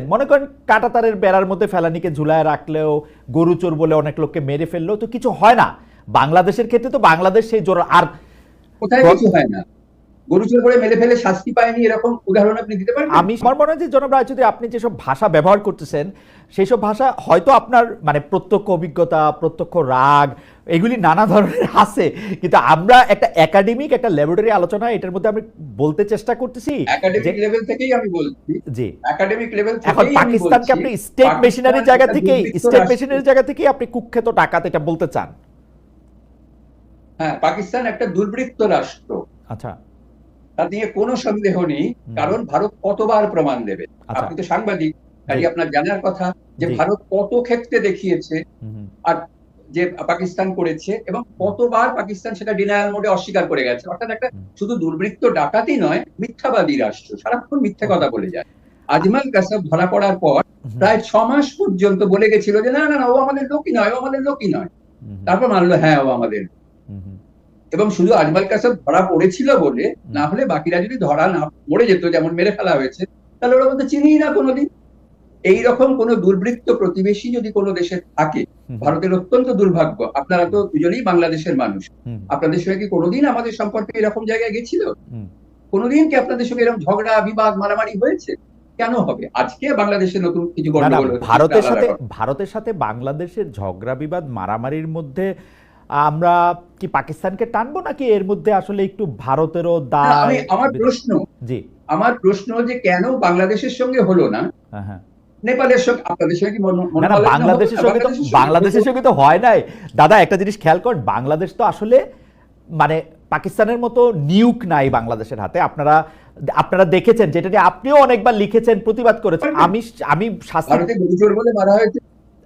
মনে করেন কাটাতারের বেড়ার মধ্যে ফেলানিকে ঝুলায় রাখলেও গরু চোর বলে অনেক লোককে মেরে ফেললেও তো কিছু হয় না। বাংলাদেশের ক্ষেত্রে তো বাংলাদেশ সেই জোর আর কোথায় কিছু হয় না। গরু চোর করে মেরে ফেলে শাস্তি পায়নি এরকম উদাহরণ আপনি দিতে পারবেন? আমি আমার মনে হয় যে জনাব রায়চৌধুরী আপনি যেসব ভাষা ব্যবহার করতেছেন সেই সব ভাষা হয়তো আপনার মানে প্রত্যক্ষ অভিজ্ঞতা প্রত্যক্ষ রাগ এগুলি নানা ধরনের আছে কিন্তু আমরা একটা একাডেমিক একটা ল্যাবরেটরি আলোচনা এটার মধ্যে আমি বলতে চেষ্টা করতেছি একাডেমিক লেভেল থেকেই আমি বলছি। জি। একাডেমিক লেভেল এখন পাকিস্তানকে আপনি স্টেট মেশিনারির জায়গা থেকে স্টেট মেশিনারির জায়গা থেকে আপনি কুখ্যাত ডাকাত এটা বলতে চান? হ্যাঁ পাকিস্তান একটা দুর্বৃত্ত রাষ্ট্র। আচ্ছা। তা নিয়ে কোনো সন্দেহ নেই কারণ ভারত কতবার প্রমাণ দেবে? আচ্ছা। আপনি তো সাংবাদিক কাজে আপনার জানার কথা যে ভারত কত ক্ষেত্রে দেখিয়েছে। হুম, যে পাকিস্তান করেছে এবং কতবার পাকিস্তান সেটা ডিনায়াল মোডে অস্বীকার করে গেছে। অর্থাৎ একটা শুধু দুর্বৃত্ত ডাকাতি নয় মিথ্যাবাদী রাষ্ট্র। সারাক্ষণ মিথ্যা কথা বলে যায়। আজমাল কাসাব ধরা পড়ার পর প্রায় ছ মাস পর্যন্ত বলে গেছিল যে না না না ও আমাদের লোকই নয় ও আমাদের লোকই নয়। তারপর মানলো হ্যাঁ ও আমাদের এবং শুধু আজমাল কাসাব ধরা পড়েছিল বলে না হলে বাকিরা যদি ধরা না পড়ে যেত যেমন মেরে ফেলা হয়েছে তাহলে ওরা বলতে চিনিই না কোনোদিন। এইরকম কোন দুর্বৃত্ত প্রতিবেশী যদি কোনো দেশে থাকে ভারতের অত্যন্ত দুর্ভাগ্য। আপনারা তো দুজনেই বাংলাদেশের মানুষ। আপনাদের সঙ্গে কি কোনোদিন আমাদের সম্পর্কে এরকম জায়গায় গেছিল। কোনোদিন কি আপনাদের সঙ্গে এরকম ঝগড়া বিবাদ মারামারি হয়েছে? কেন হবে? আজকে বাংলাদেশে নতুন কিছু না, না, গন্ডগোল ভারতের সাথে ভারতের সাথে বাংলাদেশের ঝগড়া বিবাদ মারামারির মধ্যে আমরা কি পাকিস্তানকে টানবো নাকি এর মধ্যে আসলে একটু ভারতেরও দায় আমার প্রশ্ন জি। আমার প্রশ্ন যে কেন বাংলাদেশের সঙ্গে হলো না হ্যাঁ হ্যাঁ। নেপালের সঙ্গে আপনাদের সঙ্গে না না মনোমালিন্য হবে? বাংলাদেশের সঙ্গে তো বাংলাদেশের সঙ্গে তো হয় নাই। দাদা একটা জিনিস খেয়াল কর বাংলাদেশ তো আসলে মানে পাকিস্তানের মতো নিউক নাই বাংলাদেশের হাতে। আপনারা আপনারা দেখেছেন যেটা নিয়ে আপনিও অনেকবার লিখেছেন প্রতিবাদ করেছেন। আমি আমি শাস্তি বলে মারা হয়েছে।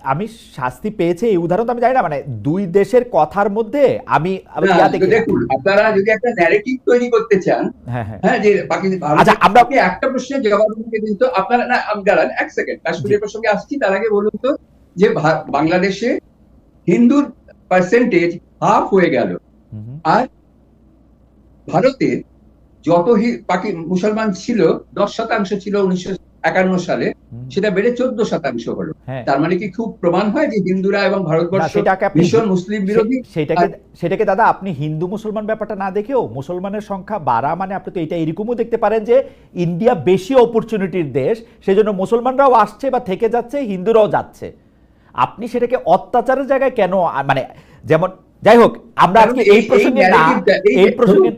আমি শাস্তি পেয়েছে এই উদাহরণ তো আমি জানি না মানে দুই দেশের কথার মধ্যে আমি দেখুন আপনারা যদি একটা ন্যারেটিভ তৈরি করতে চান হ্যাঁ হ্যাঁ। হ্যাঁ যে আচ্ছা, আমরা- একটা প্রশ্নের জবাব দিতে দিন তো আপনারা না আমি দাঁড়ান এক সেকেন্ড কাশ্মীরের প্রসঙ্গে আসছি তার আগে বলুন তো যে বাংলাদেশে হিন্দুর পার্সেন্টেজ হাফ হয়ে গেল। আর ভারতে যত মুসলমান ছিল দশ শতাংশ ছিল উনিশশো একান্ন সালে সেটা বেড়ে চোদ্দ শতাংশ হলো। হ্যাঁ। তার মানে কি খুব প্রমাণ হয় যে হিন্দুরা এবং ভারতবর্ষ ভীষণ মুসলিম বিরোধী। সেটাকে সেটাকে দাদা আপনি হিন্দু মুসলমান ব্যাপারটা না দেখেও মুসলমানের সংখ্যা বাড়া মানে আপনি তো এটা এরকমও দেখতে পারেন যে ইন্ডিয়া বেশি অপরচুনিটির দেশ সেজন্য মুসলমানরাও আসছে বা থেকে যাচ্ছে হিন্দুরাও যাচ্ছে। আপনি সেটাকে অত্যাচারের জায়গায় কেন মানে যেমন যাই হোক আমরা আজকে এই- প্রসঙ্গে না এই প্রসঙ্গে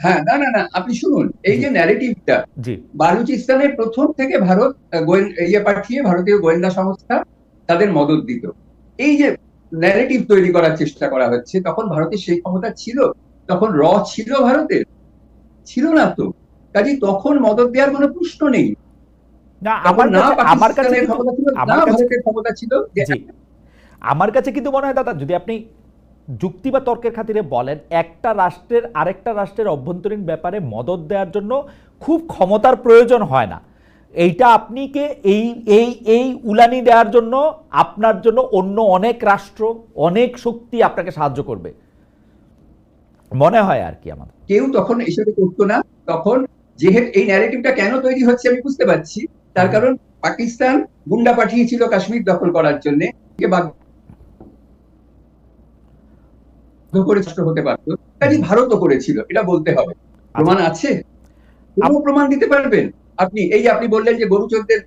হ্যাঁ না না না আপনি শুনুন এই যে ন্যারেটিভটা জি। বালুচিস্তানের প্রথম থেকে ভারত ইয়ে পাঠিয়ে ভারতীয় গোয়েন্দা সংস্থা তাদের মদত দিত। এই যে ন্যারেটিভ তৈরি করার চেষ্টা করা হচ্ছে তখন ভারতের সেই ক্ষমতা ছিল তখন র ছিল ভারতের ছিল না তো। কাজে তখন মদত দেওয়ার কোনো প্রশ্ন নেই। না আমার কাছে ক্ষমতা ছিল আমার কাছে কিন্তু মনে হয় দাদা যদি আপনি যুক্তি বা তর্কের খাতিরে বলেন একটা রাষ্ট্রের আরেকটা রাষ্ট্রের অভ্যন্তরীণ ব্যাপারে মদত দেওয়ার জন্য খুব ক্ষমতার প্রয়োজন হয় না। এইটা আপনি কে এই এই এই উলানি দেওয়ার জন্য আপনার জন্য অন্য অনেক রাষ্ট্র অনেক শক্তি আপনাকে সাহায্য করবে। মনে হয় আর কি আমার কেউ তখন এসবে করতো না। তখন যেহেতু এই ন্যারেটিভটা কেন তৈরি হচ্ছে আমি বুঝতে পারছি। তার কারণ পাকিস্তান গুন্ডা পাঠিয়েছিল কাশ্মীর দখল করার জন্য বাধ্য করে হতে পারতো কাজে ভারতও করেছিল এটা বলতে হবে। প্রমাণ আছে? কোনো প্রমাণ দিতে পারবেন? আপনি এই যে আপনি বললেন যে গরু চোরদের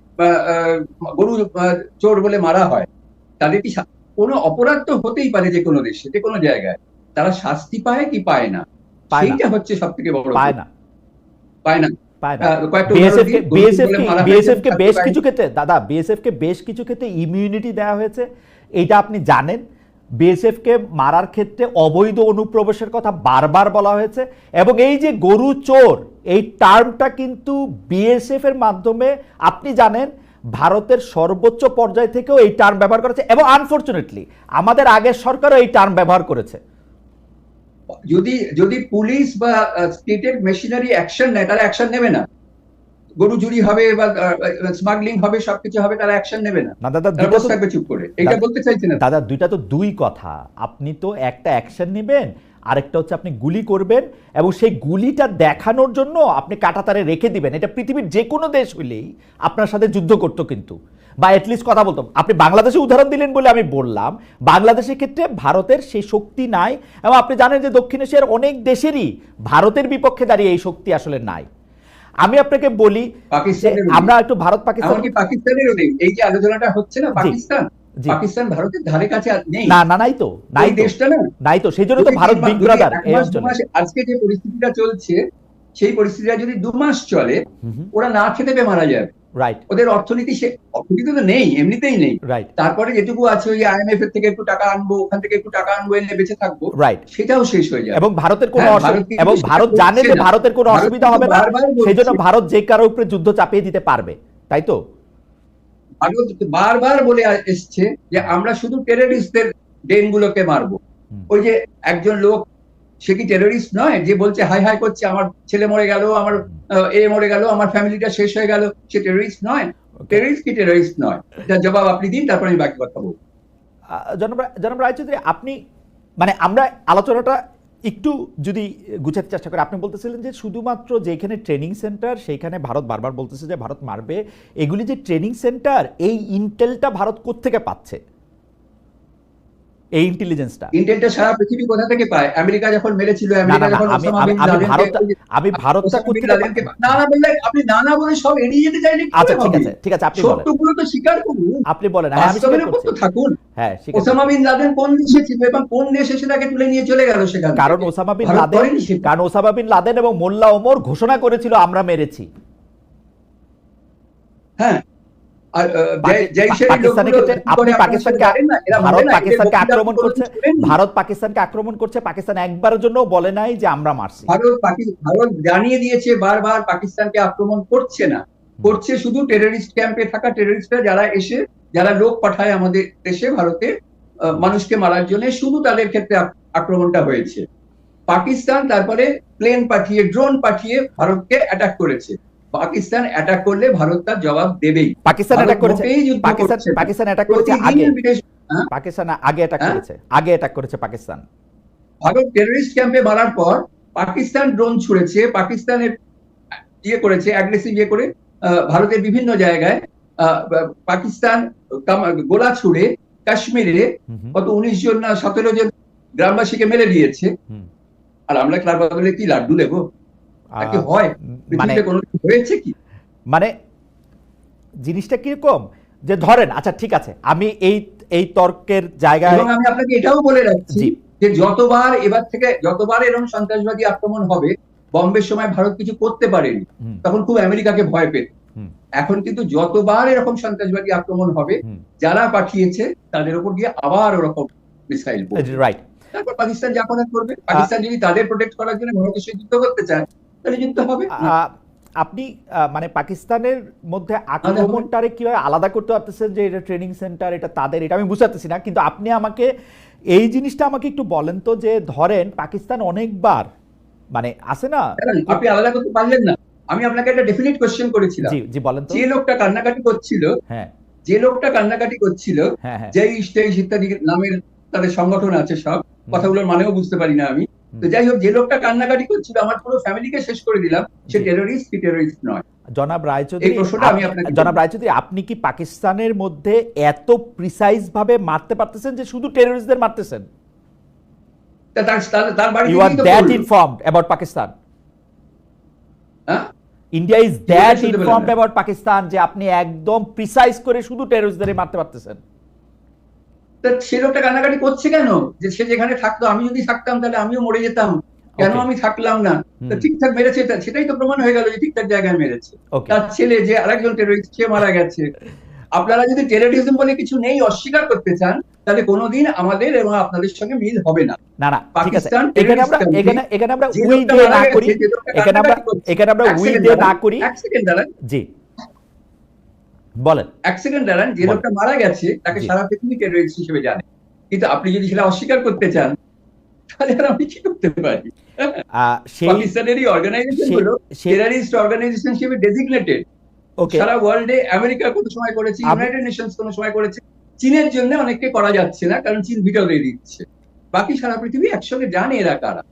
গরু চোর বলে মারা হয় তাদের কি কোনো অপরাধ তো হতেই পারে যে কোনো দেশে যে কোনো জায়গায়। তারা শাস্তি পায় কি পায় না? সেইটা হচ্ছে সব থেকে বড় পায় না। পায় না। বেশ কিছু ক্ষেত্রে দাদা বিএসএফ কে বেশ কিছু ক্ষেত্রে ইমিউনিটি দেওয়া হয়েছে। এইটা আপনি জানেন। বিএসএফ কে মারার ক্ষেত্রে অবৈধ অনুপ্রবেশের কথা বারবার বলা হয়েছে এবং এই যে গরু চোর, এই টার্মটা কিন্তু বিএসএফ এর মাধ্যমে, আপনি জানেন, ভারতের সর্বোচ্চ পর্যায় থেকেও এই টার্ম ব্যবহার করেছে এবং আনফরচুনেটলি আমাদের আগের সরকারও এই টার্ম ব্যবহার করেছে। যদি যদি পুলিশ বা স্টেটের মেশিনারি অ্যাকশন নেয় তারা অ্যাকশন নেবে না। গরু চুরি হবে বা স্মাগলিং হবে সবকিছু হবে তারা অ্যাকশন নেবে না। না দাদা দুটো থাকবে চুপ করে। এটা বলতে চাইছেন না। দাদা দুইটা তো দুই কথা। আপনি তো একটা অ্যাকশন নেবেন আরেকটা হচ্ছে আপনি গুলি করবেন এবং সেই গুলিটা দেখানোর জন্য আপনি কাটাতারে রেখে দিবেন। এটা পৃথিবীর যে কোনো দেশ হইলেই আপনার সাথে যুদ্ধ করতো কিন্তু। বা অ্যাটলিস্ট কথা বলতো। আপনি বাংলাদেশে উদাহরণ দিলেন বলে আমি বললাম। বাংলাদেশের ক্ষেত্রে ভারতের সেই শক্তি নাই এবং আপনি জানেন যে দক্ষিণ এশিয়ার অনেক দেশেরই ভারতের বিপক্ষে দাঁড়িয়ে এই শক্তি আসলে নাই। আমি আপনাকে বলি আমরা একটু ভারত পাকিস্তান পাকিস্তানেরও নেই। এই যে আলোচনাটা হচ্ছে না পাকিস্তান? পাকিস্তান ভারতের ধারে কাছে নেই। না না নাই তো। নাই দেশটা না। নাই তো। সেই জন্য তো ভারত মাস- বিগ ব্রাদার এই অঞ্চলে। আজকে যে পরিস্থিতিটা চলছে সেই পরিস্থিতিটা যদি দু মাস চলে ওরা না খেতে পেয়ে মারা যাবে। রাইট ওদের অর্থনীতি সে অর্থনীতি তো নেই এমনিতেই নেই। রাইট তারপরে যেটুকু আছে ওই আইএমএফ এর থেকে একটু টাকা আনব ওখান থেকে একটু টাকা আনব এনে বেঁচে থাকব রাইট সেটাও শেষ হয়ে যাবে। এবং ভারতের কোনো হ্যাঁ, এবং ভারত জানে যে ভারতের কোনো অসুবিধা হবে না সেই জন্য ভারত যে কারও উপরে যুদ্ধ চাপিয়ে দিতে পারবে তাই তো? ভারত বারবার বলে এসছে যে আমরা শুধু টেররিস্টদের ডেন গুলোকে মারবো ওই যে একজন লোক সে কি টেররিস্ট নয় যে বলছে হাই হাই করছে আমার ছেলে মরে গেল আমার এ মরে গেল আমার ফ্যামিলিটা শেষ হয়ে গেল সে টেররিস্ট নয়। টেররিস্ট কি টেররিস্ট নয়? এটা জবাব আপনি দিন তারপর আমি বাকি কথা বলব। জনাব রায়চৌধুরী আপনি মানে আমরা আলোচনাটা একটু যদি গুছাতে চেষ্টা করি আপনি বলতেছিলেন যে শুধুমাত্র যেখানে ট্রেনিং সেন্টার সেইখানে ভারত বারবার বলতেছে যে ভারত মারবে এগুলি যে ট্রেনিং সেন্টার এই ইন্টেলটা ভারত কোত্থেকে পাচ্ছে? এই ইন্টেলিজেন্সটা ইন্টেলটা সারা পৃথিবী কোথা থেকে পায়? আমেরিকা যখন মেরেছিল আমেরিকা যখন আমি ওসামা আমি- ভারতটা পা- না না বললে আপনি না না বলে সব এড়িয়ে যেতে চাইলে আচ্ছা ঠিক আছে ঠিক আছে আপনি বলেন। সত্যগুলো তো স্বীকার করুন। আপনি বলেন হ্যাঁ আমি স্বীকার করছি। থাকুন। হ্যাঁ। ওসামা বিন লাদেন কোন দেশে ছিল এবং কোন দেশ এসে তাকে তুলে নিয়ে চলে গেল সেখানে কারণ ওসামা বিন লাদেন কারণ ওসামা বিন লাদেন এবং মোল্লা ওমর ঘোষণা করেছিল আমরা মেরেছি। হ্যাঁ। ভারত পাকিস্তানকে আক্রমণ করছে পাকিস্তান একবারের জন্য বলে নাই যে আমরা মারছি। ভারত ভারত জানিয়ে দিয়েছে বারবার পাকিস্তানকে আক্রমণ করছে না। করছে শুধু টেররিস্ট ক্যাম্পে থাকা টেররিস্টরা যারা এসে যারা লোক পাঠায় আমাদের দেশে ভারতে মানুষকে মারার জন্য শুধু তাদের ক্ষেত্রে আক্রমণটা হয়েছে। পাকিস্তান তারপরে প্লেন পাঠিয়ে ড্রোন পাঠিয়ে ভারতকে অ্যাটাক করেছে। পাকিস্তান অ্যাটাক করলে ভারত তার জবাব দেবেই। পাকিস্তান অ্যাটাক করেছে। পাকিস্তান পাকিস্তান অ্যাটাক করেছে আগে। হ্যাঁ? পাকিস্তান আগে অ্যাটাক হ্যাঁ? করেছে। আগে অ্যাটাক করেছে পাকিস্তান। ভারত টেররিস্ট ক্যাম্পে মারার পর পাকিস্তান ড্রোন ছুড়েছে। পাকিস্তানের ইয়ে করেছে অ্যাগ্রেসিভ ইয়ে করে ভারতের বিভিন্ন জায়গায় পাকিস্তান গোলা ছুড়ে কাশ্মীরে কত উনিশ জন না সতেরো জন গ্রামবাসীকে মেরে দিয়েছে। আর আমরা তার বদলে কি লাড্ডু আহ, হয়? মানে হয়েছে কি? মানে জিনিসটা কীরকম? যে ধরেন আচ্ছা ঠিক আছে আমি এই এই তর্কের জায়গায় আমি আপনাকে এটাও বলে রাখছি যে যতবার এবার থেকে যতবার এরকম সন্ত্রাসবাদী আক্রমণ হবে বম্বের সময় ভারত কিছু করতে পারেনি তখন খুব আমেরিকাকে ভয় পেত। এখন কিন্তু যতবার এরকম সন্ত্রাসবাদী আক্রমণ হবে যারা পাঠিয়েছে তাদের উপর গিয়ে আবার ওরকম মিসাইল রাইট তারপর পাকিস্তান যা করার করবে পাকিস্তান যদি তাদের প্রোটেক্ট করার জন্য ভারতের সাথে যুদ্ধ করতে চায় তাহলে যুদ্ধ হবে। আপনি মানে পাকিস্তানের মধ্যে আক্রমণটারে কীভাবে আলাদা করতে পারতেছেন যে এটা ট্রেনিং সেন্টার এটা তাদের এটা আমি বুঝতে পারতেছি না কিন্তু আপনি আমাকে এই জিনিসটা আমাকে একটু বলেন তো যে ধরেন পাকিস্তান অনেকবার মানে আছে না? আপনি আলাদা করতে পারলেন না। আমি আপনাকে একটা ডেফিনিট কোশ্চেন করেছিলাম। জি জি বলেন তো। যে লোকটা কান্নাকাটি করছিল হ্যাঁ। যে লোকটা কান্নাকাটি করছিল হ্যাঁ হ্যাঁ। যেই স্টেজ ইত্যাদি নামের তাদের সংগঠন আছে সব কথাগুলোর মানেও বুঝতে পারি না আমি। তো যাই হোক যে লোকটা কান্নাকাটি করছিল আমার পুরো ফ্যামিলিকে শেষ করে দিলাম। সে টেরোরিস্ট কি টেরোরিস্ট নয়। জনাব রায়চৌধুরী জনাব রায়চৌধুরী আপনি কি পাকিস্তানের মধ্যে এত প্রিসাইজ ভাবে মারতে পারতেছেন যে শুধু টেররিস্টদের মারতেছেন? তার বাড়ি you are that informed about Pakistan হ্যাঁ? India is that informed about Pakistan যে আপনি একদম প্রিসাইজ করে শুধু টেররিস্টদের মারতে পারতেছেন। তা সে লোকটা কান্নাকাটি করছে কেন? যে সে যেখানে থাকতো আমি যদি থাকতাম তাহলে আমিও মরে যেতাম। কেন আমি থাকলাম না? তা ঠিকঠাক মেরেছে সেটাই তো প্রমাণ হয়ে গেল যে ঠিকঠাক জায়গায় মেরেছে। তার ছেলে যে আরেকজন টেরোরিস্ট সে মারা গেছে। আপনারা যদি টেরোরিজম বলে কিছু নেই অস্বীকার করতে চান তাহলে কোনোদিন আমাদের এবং আপনাদের সঙ্গে মিল হবে না। না না ঠিক আছে। পাকিস্তান এখানে আমরা এখানে এখানে আমরা উই দিয়ে না করি। এখানে আমরা এখানে আমরা উই দিয়ে না করি। এক সেকেন্ড দাঁড়ান। জি। বলেন। সেকেন্ড দাঁড়ান যে লোকটা মারা গেছে তাকে সারা পৃথিবী টেরোরিস্ট হিসেবে জানে। কিন্তু আপনি যদি সেটা অস্বীকার করতে চান তাহলে আর আমি কি করতে পারি? পাকিস্তানেরই অর্গানাইজেশন টেরারিস্ট অর্গানাইজেশন হিসেবে ডেজিগনেটেড সারা ওয়ার্ল্ডে আমেরিকা কোনো সময় করেছে ইউনাইটেড নেশনস কোনো সময় করেছে। চীনের জন্য অনেককে করা যাচ্ছে না কারণ চীন ভিটো দিয়ে দিচ্ছে। বাকি সারা পৃথিবী একসঙ্গে জানে এরা কারা।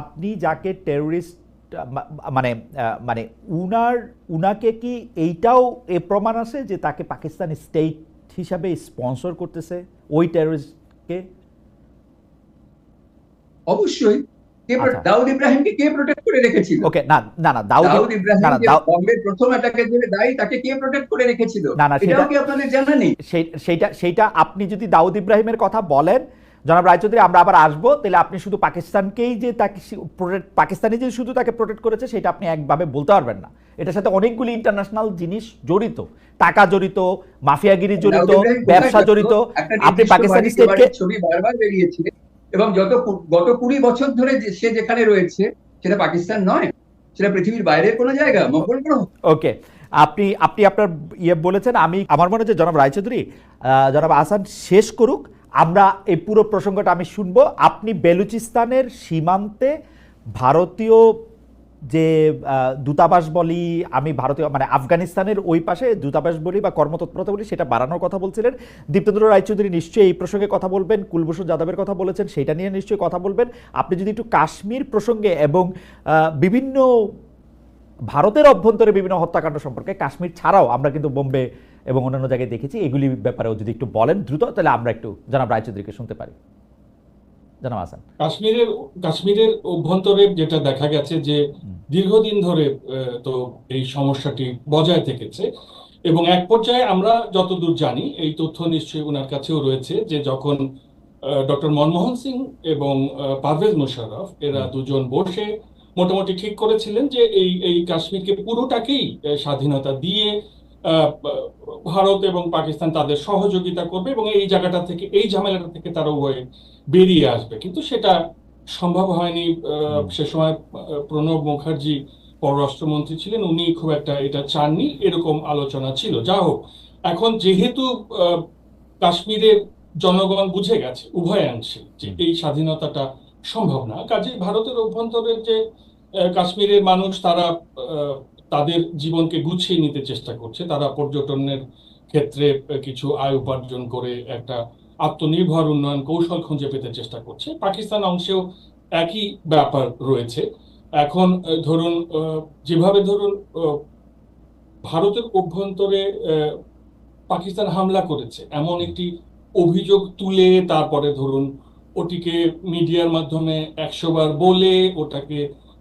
আপনি যাকে টেরোরিস্ট মানে মানে উনার উনাকে কি এইটাও এ প্রমাণ আছে যে তাকে পাকিস্তান স্টেট হিসাবে স্পন্সর করতেছে ওই টেরোরিস্টকে অবশ্যই। আচ্ছা। দাউদ ইব্রাহিমকে কে প্রোটেক্ট করে রেখেছিল? ওকে না না না দাউদ ইব্রাহিম প্রথম অ্যাটাকের জন্য দায়ী তাকে কে প্রোটেক্ট করে রেখেছিল? না, না, সেটা- কি আপনাদের জানা নেই? সেইটা সেইটা আপনি যদি দাউদ ইব্রাহিমের কথা বলেন জনাব রায়চৌধুরী আমরা আবার আসব। তাহলে আপনি শুধু পাকিস্তানকেই যে তাকে প্রোটেক্ট পাকিস্তানি যে শুধু তাকে প্রোটেক্ট করেছে সেটা আপনি একভাবে বলতে পারবেন না। এটার সাথে অনেকগুলি ইন্টারন্যাশনাল জিনিস জড়িত। টাকা জড়িত মাফিয়াগিরি জড়িত ব্যবসা জড়িত? আপনি পাকিস্তানি স্টেটকে ছবি বারবার বেরিয়েছে এবং যত গত কুড়ি বছর ধরে সে যেখানে রয়েছে সেটা পাকিস্তান নয় সেটা পৃথিবীর বাইরের কোনো জায়গা মঙ্গল গ্রহ। ওকে আপনি আপনি আপনার ইয়ে বলেছেন আমি আমার মনে হচ্ছে জনাব রায়চৌধুরী আহ, জনাব আসান শেষ করুক। আমরা এই পুরো প্রসঙ্গটা আমি শুনব। আপনি বেলুচিস্তানের সীমান্তে ভারতীয় যে দূতাবাস বলি, আমি ভারতীয় মানে আফগানিস্তানের ওই পাশে দূতাবাস বলি বা কর্মতৎপরতা বলি, সেটা বাড়ানোর কথা বলছিলেন। দীপ্তেন্দ্র রায়চৌধুরী নিশ্চয়ই এই প্রসঙ্গে কথা বলবেন, কুলভূষণ যাদবের কথা বলেছেন, সেটা নিয়ে নিশ্চয়ই কথা বলবেন। আপনি যদি একটু কাশ্মীর প্রসঙ্গে এবং বিভিন্ন ভারতের অভ্যন্তরে বিভিন্ন হত্যাকাণ্ড সম্পর্কে, কাশ্মীর ছাড়াও আমরা কিন্তু বোম্বে এবং অন্যান্য জায়গায় দেখেছি এগুলি ব্যাপারেও যদি একটু বলেন দ্রুত তাহলে আমরা একটু জানাব রায়চৌধুরীকে শুনতে পারি। জানাব হাসান। কাশ্মীরের কাশ্মীরের অভ্যন্তরে যেটা দেখা গেছে যে দীর্ঘদিন ধরে তো এই সমস্যাটি বজায় থেকেছে এবং এক পর্যায়ে আমরা যতদূর জানি এই তথ্য নিশ্চয়ই ওনার কাছেও রয়েছে যে যখন ডক্টর মনমোহন সিং এবং পারভেজ মুশাররফ এরা দুজন বসে মোটামুটি ঠিক করেছিলেন যে এই এই কাশ্মীরকে পুরোটাকেই স্বাধীনতা দিয়ে ভারত এবং পাকিস্তান তাদের সহযোগিতা করবে এবং এই জায়গাটা থেকে এই ঝামেলাটা থেকে তারা উভয়ে বেরিয়ে আসবে। কিন্তু সেটা সম্ভব হয়নি। সে সময় প্রণব মুখার্জি পররাষ্ট্রমন্ত্রী ছিলেন উনি খুব একটা এটা চাননি এরকম আলোচনা ছিল। যা হোক এখন যেহেতু কাশ্মীরের জনগণ বুঝে গেছে উভয়াংশে যে এই স্বাধীনতাটা সম্ভব না কাজে ভারতের অভ্যন্তরের যে কাশ্মীরের মানুষ তারা তাদের জীবনকে গুছিয়ে নিতে চেষ্টা করছে। তারা পর্যটনের ক্ষেত্রে কিছু আয় উপার্জন করে একটা আত্মনির্ভর উন্নয়ন কৌশল খুঁজে পেতে চেষ্টা করছে। পাকিস্তান অংশেও একই ব্যাপার রয়েছে। এখন ধরুন যেভাবে ধরুন ভারতের অভ্যন্তরে পাকিস্তান হামলা করেছে, এমন একটি অভিযোগ তুলে তারপরে ধরুন, ওটিকে মিডিয়ার মাধ্যমে একশো বার বলে, ওটাকে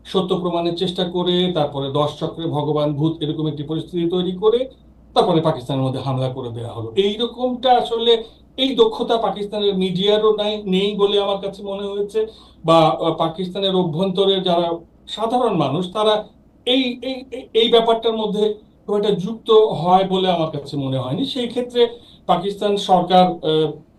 সত্য প্রমাণের চেষ্টা করে, তারপরে দশ চক্রে ভগবান ভূত এরকম একটি পরিস্থিতি তৈরি করে, তারপরে পাকিস্তানের মধ্যে হামলা করে দেওয়া হলো। এইরকমটা আসলে এই দক্ষতা পাকিস্তানের মিডিয়ারও নাই, নেই বলে আমার কাছে মনে হয়েছে, বা পাকিস্তানের অভ্যন্তরে যারা সাধারণ মানুষ, তারা এই এই, এই- ব্যাপারটার মধ্যে একটা যুক্ত হয় বলে আমার কাছে মনে হয়নি। সেই ক্ষেত্রে পাকিস্তান সরকার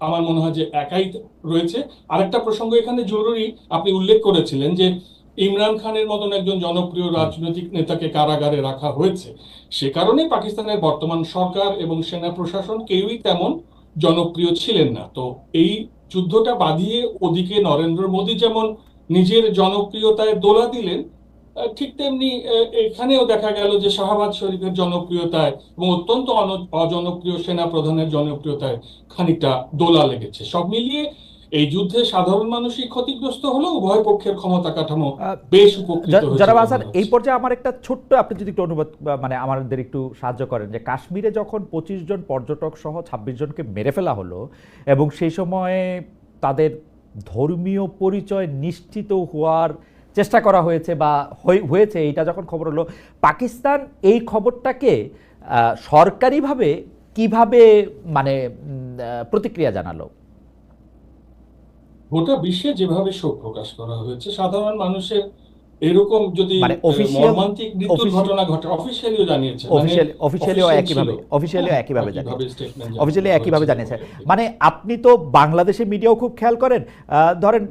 আমার মনে হয় যে একাই রয়েছে। আরেকটা প্রসঙ্গ এখানে জরুরি, আপনি উল্লেখ করেছিলেন যে ইমরান খানের মতন একজন জনপ্রিয় রাজনৈতিক নেতাকে কারাগারে রাখা হয়েছে। সে কারণে পাকিস্তানের বর্তমান সরকার এবং সেনা প্রশাসন কেউই তেমন জনপ্রিয় ছিলেন না। তো এই যুদ্ধটা বাঁধিয়ে ওদিকে নরেন্দ্র মোদী যেমন নিজের জনপ্রিয়তায় দোলা দিলেন ঠিক তেমনি এখানেও দেখা গেল যে শাহবাজ শরীফের জনপ্রিয়তায় এবং অত্যন্ত অজনপ্রিয় সেনা প্রধানের জনপ্রিয়তায় খানিকটা দোলা লেগেছে। সব মিলিয়ে এই যুদ্ধে সাধারণ মানুষই ক্ষতিগ্রস্ত হলো উভয় পক্ষের ক্ষমতা কাঠামো বেশ উপকৃত হাসান মনে এই পর্যায়ে আমার একটা ছোট্ট আপনি যদি একটু অনুবাদ মানে আমাদের একটু সাহায্য করেন যে কাশ্মীরে যখন পঁচিশ জন পর্যটক সহ ছাব্বিশ জনকে মেরে ফেলা হলো এবং সেই সময়ে তাদের ধর্মীয় পরিচয় নিশ্চিত হওয়ার চেষ্টা করা হয়েছে বা হয়ে- হয়েছে এইটা যখন খবর হলো পাকিস্তান এই খবরটাকে সরকারিভাবে কীভাবে মানে প্রতিক্রিয়া জানালো? গোটা বিশ্বে যেভাবে শোক প্রকাশ করা হয়েছে সাধারণ মানুষের এরকম যদি মানে মর্মান্তিক মৃত্যুর ঘটনা ঘটে অফিসিয়ালিও জানিয়েছে অফিসিয়ালি অফিসিয়ালিও official একইভাবে হ্যাঁ, একইভাবে জানিয়েছে। করা একইভাবে জানিয়েছে। মানে আপনি তো বাংলাদেশের মিডিয়াও খুব খেয়াল করেন আহ, ধরেন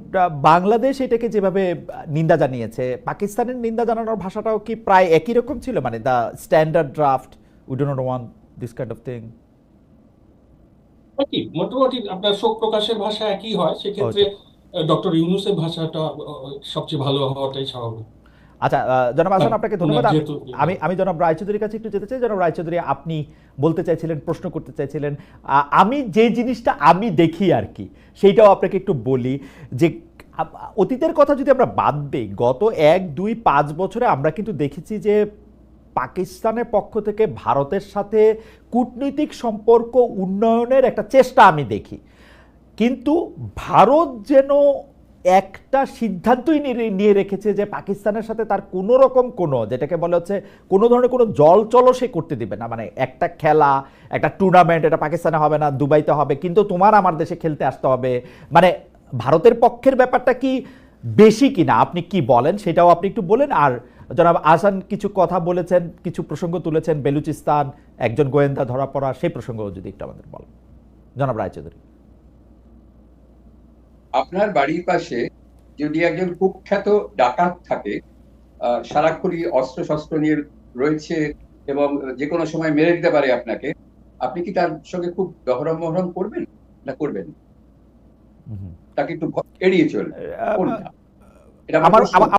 বাংলাদেশ এটাকে যেভাবে নিন্দা জানিয়েছে পাকিস্তানের নিন্দা জানানোর ভাষাটাও কি প্রায় একই রকম ছিল? মানে the standard draft we do not want this kind of thing একই মোটামুটি আপনার শোক প্রকাশের ভাষা একই হয় সেক্ষেত্রে ডক্টর ইউনুসের ভাষাটা সবচেয়ে ভালো হওয়াটাই স্বাভাবিক। আচ্ছা জনাব হাসান আপনাকে ধন্যবাদ। আমি- আমি আমি জনাব রায়চৌধুরীর কাছে একটু যেতে চাই। জনাব রায়চৌধুরী আপনি বলতে চাইছিলেন প্রশ্ন করতে চাইছিলেন। আমি যে জিনিসটা আমি দেখি আর কি সেইটাও আপনাকে একটু বলি যে অতীতের কথা যদি আমরা বাদ দিই গত এক দুই পাঁচ বছরে আমরা কিন্তু দেখেছি যে পাকিস্তানের পক্ষ থেকে ভারতের সাথে কূটনৈতিক সম্পর্ক উন্নয়নের একটা চেষ্টা আমি দেখি। কিন্তু ভারত যেন একটা সিদ্ধান্তই নিয়ে- রেখেছে যে পাকিস্তানের সাথে তার কোনো রকম কোনো, যেটাকে বলা হচ্ছে কোনো ধরনের কোনো জল চলো সে করতে দিবে না। মানে একটা খেলা, একটা টুর্নামেন্ট এটা পাকিস্তানে হবে না, দুবাইতে হবে, কিন্তু তোমার আমার দেশে খেলতে আসতে হবে। মানে ভারতের পক্ষের ব্যাপারটা কি বেশি কিনা, আপনি কি বলেন সেটাও আপনি একটু বলেন। আর জনাব আসান কিছু কথা বলেছেন কিছু প্রসঙ্গ তুলেছেন বেলুচিস্তান একজন গোয়েন্দা ধরা পড়া সেই প্রসঙ্গ যদি একটু আমাদের বলেন। জনাব রায়চৌধুরী। আপনার বাড়ির পাশে যদি একজন কুখ্যাত ডাকাত থাকে সারাক্ষণই অস্ত্র শস্ত্র নিয়ে রয়েছে এবং যে কোনো সময় মেরে দিতে পারে আপনাকে আপনি কি তার সঙ্গে খুব দহরম মহরম করবেন না করবেন? তাকে একটু এড়িয়ে চলবেন এটা